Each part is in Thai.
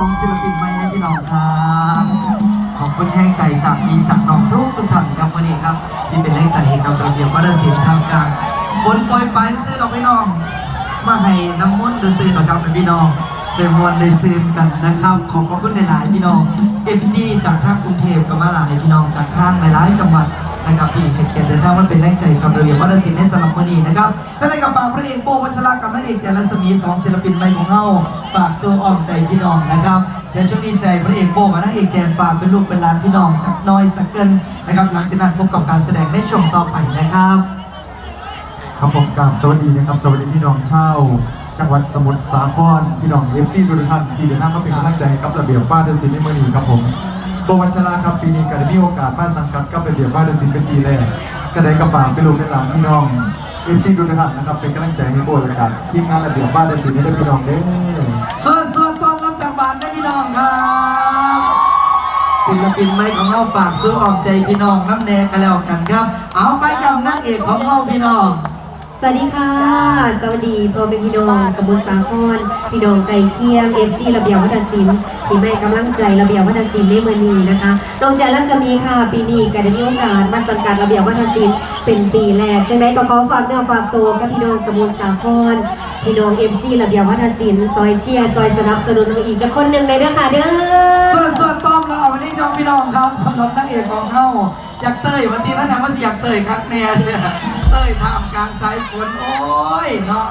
องศิลปินใหม่นะพี่น้องครับขอบคุณแห้งใจจากมีจากน้องทุกทุกท่านครับวันนี้ครับที่เป็นแรงใจให้กับระเบียบวัฒนศิลป์ทางกางบนปล่อยไปซื้อดอกพี่น้องมาให้น้ำมนต์เดซื้อดอกครับเป็นพี่น้องเป็นมวลได้ซื้อกันนะครับ ขอบคุณหลายๆพี่น้องเอฟซีจากทางกรุงเทพกับมาหลายพี่น้องจากทางหลายๆจังหวัด นะครับที่ให้เกียรติเดินทางมาเป็นแรงใจกับระเบียบวัฒนศิลป์ในสำหรับวันนี้นะครับท่านในกับฝากพระเอกโป้วัชระกับนางเอกแจนรัศมีสองศิลปินใหม่ของเฮาฝากโซอ้อมใจพี่น้องนะครับเดี๋ยวช่วงนี้ใส่พระเอกโป้กับนางเอกแจนฝากเป็นลูกเป็นหลานพี่น้องจากน้อยสักเกินนะครับหลังจากนั้นพบกับการแสดงในช่วงต่อไปนะครับครับผมกราบสวัสดีนะครับสวัสดีพี่น้องเช่าวจังหวัดสมุทรสาครพี่น้องเอฟซีทุกท่านที่เดินทางมาเป็นกำลังใจกับระเบียบบ้านเดอะซินในมือนี้ครับผม บวัชราครับปีนี้ก็ได้มีโอกาสมาสังกัดกับระเบียบบ้านเดอะซิเป็นปีแรกจะได้กระฝากไปลูกในหลานพี่น้องเอฟซีทุกท่านนะครับเป็นกำลังใจให้โบเลยครับทีมงานระเบียบบ้านเดอะซินให้ได้พี่น้องเด้อสวัสดีตอนรับจากบ้านได้พี่น้องครับศิลปินใหม่ของเราฝากซื้อออมใจพี่น้องน้ำแดงกันแล้วกันครับ เอาไปกับนางเอกของเราพี่น้อง สวัสดีค่ะ สวัสดีพ่อแม่พี่น้องสมุทรสาครพี่น้องไก่เคียงเอฟซีระเบียบวัฒนศิลป์ที่ไม่กำลังใจระเบียบวัฒนศิลป์ในเมือนี้นะคะน้องแจนรัศมีค่ะ ปีนี้ก็ได้มีโอกาสมาสังกัดระเบียบวัฒนศิลป์เป็นปีแรกจังไดก็ขอฝากเนื้อฝากตัวกับพี่น้องสมุทรสาครพี่น้องเอฟซีระเบียบวัฒนศิลป์ซอยเชียร์ซอยสนับสนุนมาอีกจะคนหนึ่งในเด้อค่ะเด้อส่วนส่วนต้อมเราเอาไปที่น้องพี่น้องครับสำหรับนางเอกของเขาอยากเต้ยวันนี้แล้วนะว่าสิอยากเต้ยคักแน่เนี่ย เต้ยท่ามกลางสายฝนโอ้ยเนาะ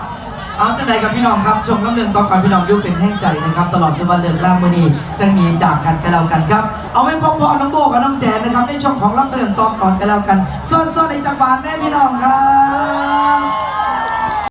เอาจะใดกับพี่น้องครับชมน้ำเนึ่งต่อก่อนพี่น้องยุเป็นแห้งใจนะครับ ตลอดจนวันเดินล่างมือนี้จะมีจากกันกันแล้วกันครับ เอาไว้พอๆน้องโบกับน้องแจนนะครับในช่วงของล่ำเดินต่อก่อนกันแล้วกันส่วนๆในจังหวัดแน่พี่น้องครับ